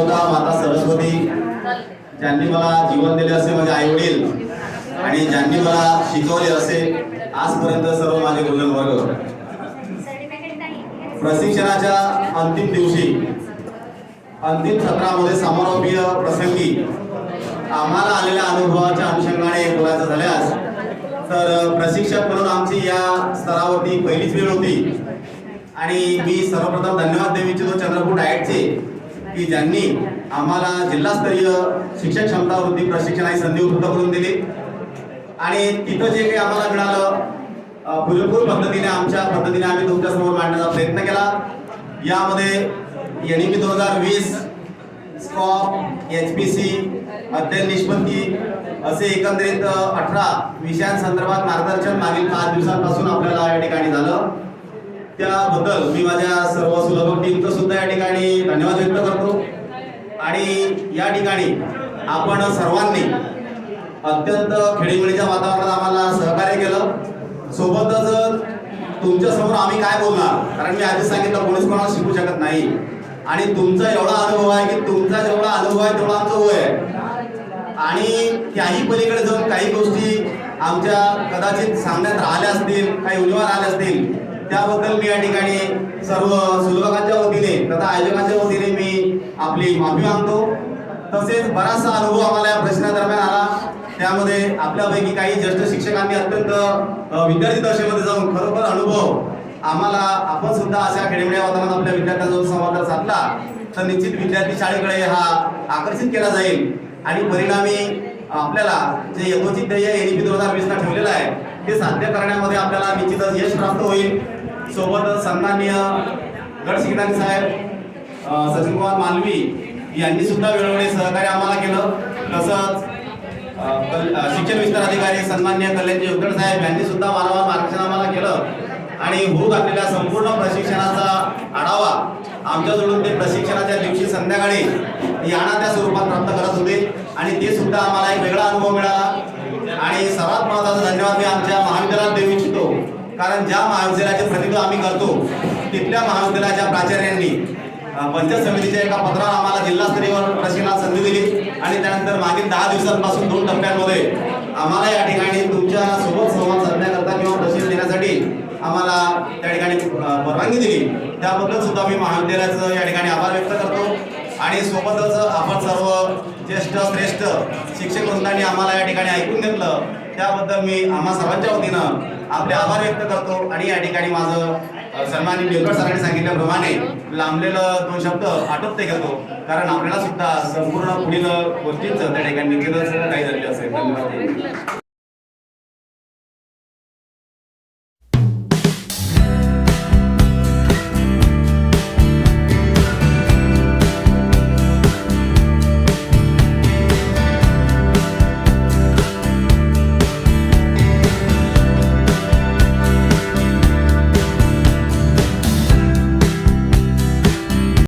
होता माता सरस्वती. ज्यांनी मला जीवन दिले असे माझे आई वडील आणि ज्यांनी मला शिकवले असे आजपर्यंत सर्व माझे गुरुजन वर्ग. प्रशिक्षणाच्या अंतिम दिवशी अंतिम सत्रामध्ये समारोपीय प्रसंगी आम्हाला आलेल्या अनुभवाच्या अनुषंगाने बोलायचं झाल्यास तर प्रशिक्षक म्हणून आमची या स्तरावरती पहिलीच वेळ होती. आणि मी सर्वप्रथम धन्यवाद देऊ इच्छितो चंद्रपूर डायटचे. की ज्यांनी आम्हाला जिल्हास्तरीय शिक्षक क्षमता वृद्धी प्रशिक्षणाची संधी उपलब्ध करून दिली. आणि तिथं जे काही आम्हाला मिळालं भरपूर पुरेपूर पद्धतीने आमच्या पद्धतीने आम्ही तुमच्यासमोर मांडण्याचा प्रयत्न केला. यामध्ये एन ई पी दोन हजार वीस स्कॉप एच पी सी अध्ययन निष्पत्ती असे एकंदरीत अठरा विषयांसंदर्भात मार्गदर्शन मागील पाच दिवसांपासून आपल्याला या ठिकाणी झालं. त्याबद्दल मी माझ्या सर्व सुलभ टीमचं सुद्धा या ठिकाणी धन्यवाद व्यक्त करतो. आणि या ठिकाणी आपण सर्वांनी अत्यंत खेळीमेळीच्या वातावरणात आम्हाला सहकार्य केलं. सोबतच तुमच्यासमोर आम्ही काय बोलणार? कारण मी आधीच सांगितलं कोणीच कोणाला शिकू शकत नाही. आणि तुमचा एवढा अनुभव आहे की तुमचा जेवढा अनुभव आहे तेवढा आमचा वय आहे. आणि त्याही पलीकडे जाऊन काही गोष्टी आमच्या कदाचित सांगण्यात राहिल्या असतील काही उणीवा राहिल्या असतील त्याबद्दल मी या ठिकाणी सर्व सुलभकांच्या वतीने तथा आयोजकांच्या वतीने मी आपली माफी मागतो. तसेच बराचसा अनुभव आम्हाला या प्रश्नादरम्यान आला. त्यामध्ये आपल्यापैकी काही ज्येष्ठ शिक्षकांनी अत्यंत विद्यार्थी दशेमध्ये जाऊन खरोखर अनुभव आम्हाला आपण सुद्धा अशा खेळीमेळ्या वातावरणात आपल्या विद्यार्थ्यांचा संवाद जर साधला तर निश्चित विद्यार्थी शाळेकडे हा आकर्षित केला जाईल. आणि परिणामी आपल्याला जे यथोचित ध्येय एनईपी दोन हजार वीसला ठेवलेलं आहे ते साध्य करण्यामध्ये आपल्याला निश्चितच यश प्राप्त होईल. सोबतच सन्माननीय गड साहेब सचिन कुमार मालवी यांनी सुद्धा वेळोवेळी सहकार्य आम्हाला केलं. तसंच शिक्षण विस्तार अधिकारी सन्मान्य कल्याणजी योगड साहेब यांनी सुद्धा वारंवार मार्गदर्शन आम्हाला केलं. आणि होऊ घातलेल्या संपूर्ण प्रशिक्षणाचा आढावा आमच्याजवळून ते प्रशिक्षणाच्या दिवशी संध्याकाळी याना त्या स्वरूपात प्राप्त करत होते. आणि ते सुद्धा आम्हाला एक वेगळा अनुभव मिळाला. आणि सर्वात महत्त्वाचा धन्यवाद मी आमच्या कारण ज्या महाविद्यालयाचे प्रतिनिधित्व आम्ही करतो तिथल्या महाविद्यालयाच्या प्राचार्यांनी पंचायत समितीच्या एका पत्रावर आम्हाला जिल्हास्तरीय प्रशिक्षणात संधी दिली आणि त्यानंतर मागील दहा दिवसांपासून दोन टप्प्यांमध्ये आम्हाला या ठिकाणी तुमच्यासोबत संवाद साधण्याकरता किंवा प्रशिक्षण देण्यासाठी आम्हाला त्या ठिकाणी परवानगी दिली. त्याबद्दल सुद्धा मी महाविद्यालयाचं या ठिकाणी आभार व्यक्त करतो आणि सोबतच आपण सर्व ज्येष्ठ श्रेष्ठ शिक्षक वृंदांनी आम्हाला या ठिकाणी ऐकून घेतलं. त्याबद्दल मी आम्हा सर्वांच्या वतीनं आपले आभार व्यक्त करतो. आणि या ठिकाणी माझं सन्मानी डेलकर सरांनी सांगितल्याप्रमाणे लांबलेलं दोन शब्द आटोपते घेतो. कारण आपल्याला सुद्धा संपूर्ण पुढील गोष्टींचं त्या ठिकाणी निश्चितच काही झालेलं असेल धन्यवाद.